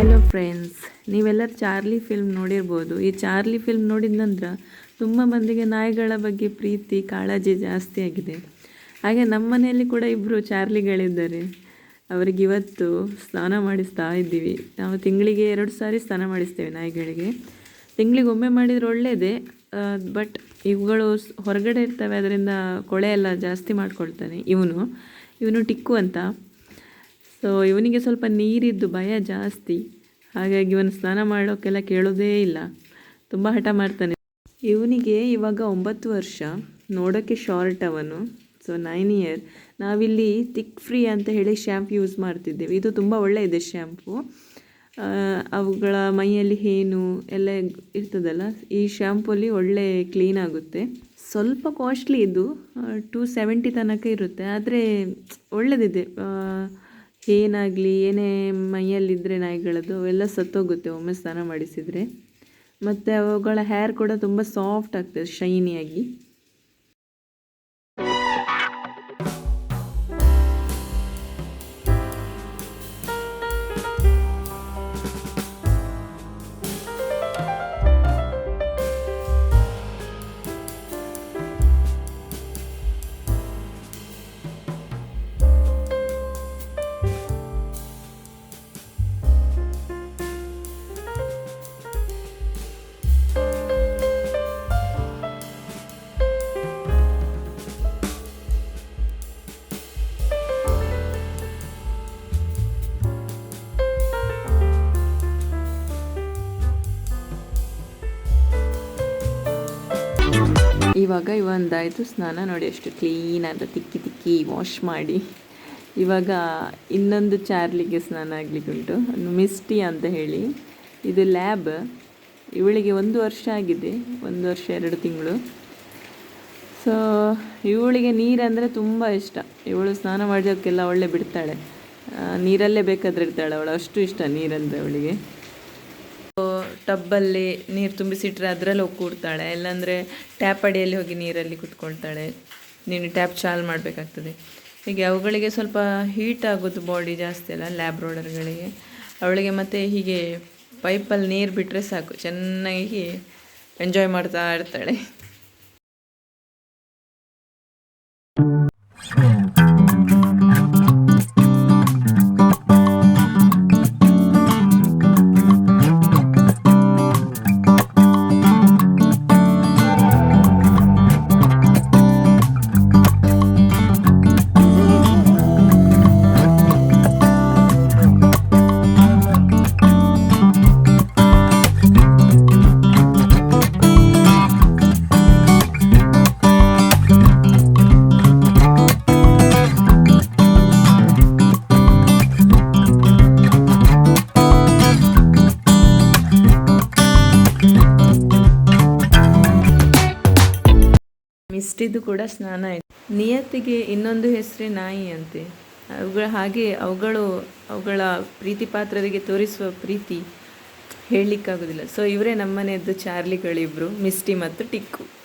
Hello friends ನೀವೆಲ್ಲರೂ Charlie film ನೋಡಿರ್ಬೋದು. ಈ ಚಾರ್ಲಿ ಫಿಲ್ಮ್ ನೋಡಿದ ನಂತರ ತುಂಬ ಮಂದಿಗೆ ನಾಯಿಗಳ ಬಗ್ಗೆ ಪ್ರೀತಿ, ಕಾಳಜಿ ಜಾಸ್ತಿ ಆಗಿದೆ. ಹಾಗೆ ನಮ್ಮ ಮನೆಯಲ್ಲಿ ಕೂಡ ಇಬ್ಬರು ಚಾರ್ಲಿಗಳಿದ್ದಾರೆ. ಅವರಿಗೆ ಇವತ್ತು ಸ್ನಾನ ಮಾಡಿಸ್ತಾ ಇದ್ದೀವಿ. ನಾವು ತಿಂಗಳಿಗೆ ಎರಡು ಸಾರಿ ಸ್ನಾನ ಮಾಡಿಸ್ತೇವೆ ನಾಯಿಗಳಿಗೆ. ತಿಂಗಳಿಗೆ ಒಮ್ಮೆ ಮಾಡಿದರೆ ಒಳ್ಳೆಯದೇ ಬಟ್ ಇವುಗಳು ಹೊರಗಡೆ ಇರ್ತವೆ, ಅದರಿಂದ ಕೊಳೆ ಎಲ್ಲ ಜಾಸ್ತಿ ಮಾಡ್ಕೊಳ್ತಾನೆ ಇವನು. ಇವನು ಟಿಕ್ಕು ಅಂತ. ಸೊ ಇವನಿಗೆ ಸ್ವಲ್ಪ ನೀರಿದ್ದು ಭಯ ಜಾಸ್ತಿ. ಹಾಗಾಗಿ ಇವನು ಸ್ನಾನ ಮಾಡೋಕ್ಕೆಲ್ಲ ಕೇಳೋದೇ ಇಲ್ಲ. ತುಂಬ ಹಠ ಮಾಡ್ತಾನೆ. ಇವನಿಗೆ ಇವಾಗ ಒಂಬತ್ತು ವರ್ಷ. ನೋಡೋಕ್ಕೆ ಶಾರ್ಟ್ ಅವನು. ಸೊ ನೈನ್ ಇಯರ್ ನಾವಿಲ್ಲಿ ತಿಕ್ ಫ್ರೀ ಅಂತ ಹೇಳಿ ಶ್ಯಾಂಪು ಯೂಸ್ ಮಾಡ್ತಿದ್ದೇವೆ. ಇದು ತುಂಬ ಒಳ್ಳೆ ಇದೆ ಶ್ಯಾಂಪು ಅವುಗಳ ಮೈಯಲ್ಲಿ ಹೇನು ಎಲ್ಲ ಇರ್ತದಲ್ಲ ಈ ಶ್ಯಾಂಪಲ್ಲಿ ಒಳ್ಳೆ ಕ್ಲೀನ್ ಆಗುತ್ತೆ. ಸ್ವಲ್ಪ ಕಾಸ್ಟ್ಲಿ ಇದು. ಟು ಸೆವೆಂಟಿ ತನಕ ಇರುತ್ತೆ. ಆದರೆ ಒಳ್ಳೆದಿದೆ. ಆ, ಏನಾಗಲಿ, ಏನೇ ಮೈಯಲ್ಲಿದ್ದರೆ ನಾಯಿಗಳದ್ದು, ಅವೆಲ್ಲ ಸತ್ತೋಗುತ್ತೆ. ಒಮ್ಮೆ ಸ್ನಾನ ಮಾಡಿಸಿದರೆ. ಮತ್ತು ಅವುಗಳ ಹೇರ್ ಕೂಡ ತುಂಬ ಸಾಫ್ಟ್ ಆಗ್ತದೆ ಶೈನಿಯಾಗಿ ಇವಾಗ ಇವಂದಾಯಿತು ಸ್ನಾನ ನೋಡಿ ಎಷ್ಟು ಕ್ಲೀನಾದ ತಿಕ್ಕಿ ತಿಕ್ಕಿ ವಾಶ್ ಮಾಡಿ. ಇವಾಗ ಇನ್ನೊಂದು ಚಾರ್ಲಿಗೆ ಸ್ನಾನ ಆಗಲಿಕ್ಕೆ ಉಂಟು ಮಿಸ್ಟಿ ಅಂತ ಹೇಳಿ. ಇದು ಲ್ಯಾಬ್ ಇವಳಿಗೆ ಒಂದು ವರ್ಷ ಆಗಿದೆ. ಒಂದು ವರ್ಷ, ಎರಡು ತಿಂಗಳು. ಸೊ ಇವಳಿಗೆ ನೀರಂದರೆ ತುಂಬ ಇಷ್ಟ. ಇವಳು ಸ್ನಾನ ಮಾಡಿದಕ್ಕೆಲ್ಲ ಒಳ್ಳೆ ಬಿಡ್ತಾಳೆ. ನೀರಲ್ಲೇ ಬೇಕಾದ್ರೆ ಇರ್ತಾಳೆ ಅವಳು. ಅಷ್ಟು ಇಷ್ಟ ನೀರಂದರೆ ಅವಳಿಗೆ. ಟಬ್ಬಲ್ಲಿ ನೀರು ತುಂಬಿಸಿಟ್ರೆ ಅದರಲ್ಲಿ ಹೋಗಿ ಕೂಡ್ತಾಳೆ. ಇಲ್ಲಾಂದರೆ ಟ್ಯಾಪ್ ಅಡಿಯಲ್ಲಿ ಹೋಗಿ ನೀರಲ್ಲಿ ಕುತ್ಕೊಳ್ತಾಳೆ. ನೀನು ಟ್ಯಾಪ್ ಚಾಲ್ ಮಾಡಬೇಕಾಗ್ತದೆ. ಹೀಗೆ ಅವುಗಳಿಗೆ ಸ್ವಲ್ಪ ಹೀಟ್ ಆಗೋದು ಬಾಡಿ ಜಾಸ್ತಿ ಅಲ್ಲ ಲ್ಯಾಬ್ ರೋಡರ್ಗಳಿಗೆ ಅವಳಿಗೆ ಮತ್ತೆ ಹೀಗೆ ಪೈಪಲ್ಲಿ ನೀರು ಬಿಟ್ಟರೆ ಸಾಕು. ಚೆನ್ನಾಗಿ ಎಂಜಾಯ್ ಮಾಡ್ತಾ ಇರ್ತಾಳೆ. ಮಿಸ್ಟಿದು ಕೂಡ ಸ್ನಾನ ಆಯಿತು. ನಿಯತ್ತಿಗೆ ಇನ್ನೊಂದು ಹೆಸರೇ ನಾಯಿ ಅಂತೆ. ಅವುಗಳ ಹಾಗೆ ಅವುಗಳು ಅವುಗಳ ಪ್ರೀತಿ ಪಾತ್ರರಿಗೆ ತೋರಿಸುವ ಪ್ರೀತಿ ಹೇಳಲಿಕ್ಕಾಗೋದಿಲ್ಲ. ಸೊ ಇವರೇ ನಮ್ಮನೆಯದ್ದು ಚಾರ್ಲಿಗಳಿಬ್ರು, ಮಿಸ್ಟಿ ಮತ್ತು ಟಿಕ್ಕು.